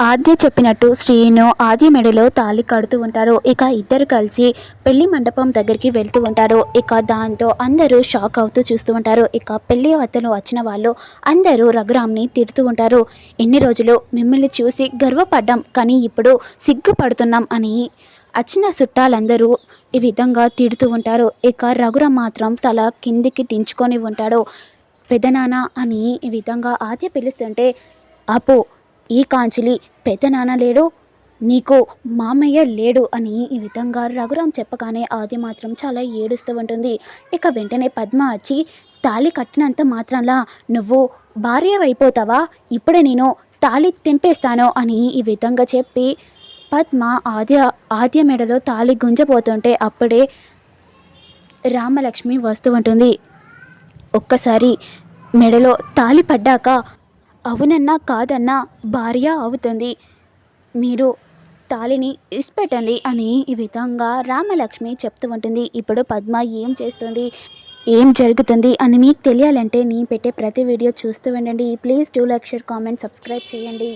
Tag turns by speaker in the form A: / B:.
A: ఆద్య చెప్పినట్టు శ్రీను ఆద్య మెడలో తాళి కడుతూ ఉంటారు. ఇక ఇద్దరు కలిసి పెళ్ళి మండపం దగ్గరికి వెళ్తూ ఉంటారు. ఇక దాంతో అందరూ షాక్ అవుతూ చూస్తూ ఉంటారు. ఇక పెళ్ళి అతను వచ్చిన వాళ్ళు అందరూ రఘురామ్ని తిడుతూ ఉంటారు. ఎన్ని రోజులు మిమ్మల్ని చూసి గర్వపడ్డాం కానీ ఇప్పుడు సిగ్గుపడుతున్నాం అని వచ్చిన చుట్టాలందరూ ఈ విధంగా తిడుతూ ఉంటారు. ఇక రఘురామ్ మాత్రం తల కిందికి దించుకొని ఉంటాడు. పెదనాన్న అని ఈ విధంగా ఆద్య పిలుస్తుంటే అపో ఈ కాంచిలి పెదనాన్న లేడు నీకు మామయ్య లేడు అని ఈ విధంగా రఘురామ్ చెప్పగానే ఆది మాత్రం చాలా ఏడుస్తూ ఉంటుంది ఇక వెంటనే పద్మ వచ్చి తాళి కట్టినంత మాత్రంలా నువ్వు భార్య అయిపోతావా ఇప్పుడే నేను తాళి తెంపేస్తాను అని ఈ విధంగా చెప్పి పద్మ ఆద్య ఆద్య మెడలో తాళి గుంజబోతుంటే అప్పుడే రామలక్ష్మి వస్తూ ఉంటుంది ఒక్కసారి మెడలో తాలి పడ్డాక అవునన్నా కాదన్నా భార్య అవుతుంది. మీరు తాళిని ఇసిపెట్టండి అని ఈ విధంగా రామలక్ష్మి చెప్తూ ఉంటుంది. ఇప్పుడు పద్మ ఏం చేస్తుంది? ఏం జరుగుతుంది అని మీకు తెలియాలంటే నేను పెట్టే ప్రతి వీడియో చూస్తూ ఉండండి. Please do like share comment subscribe చేయండి.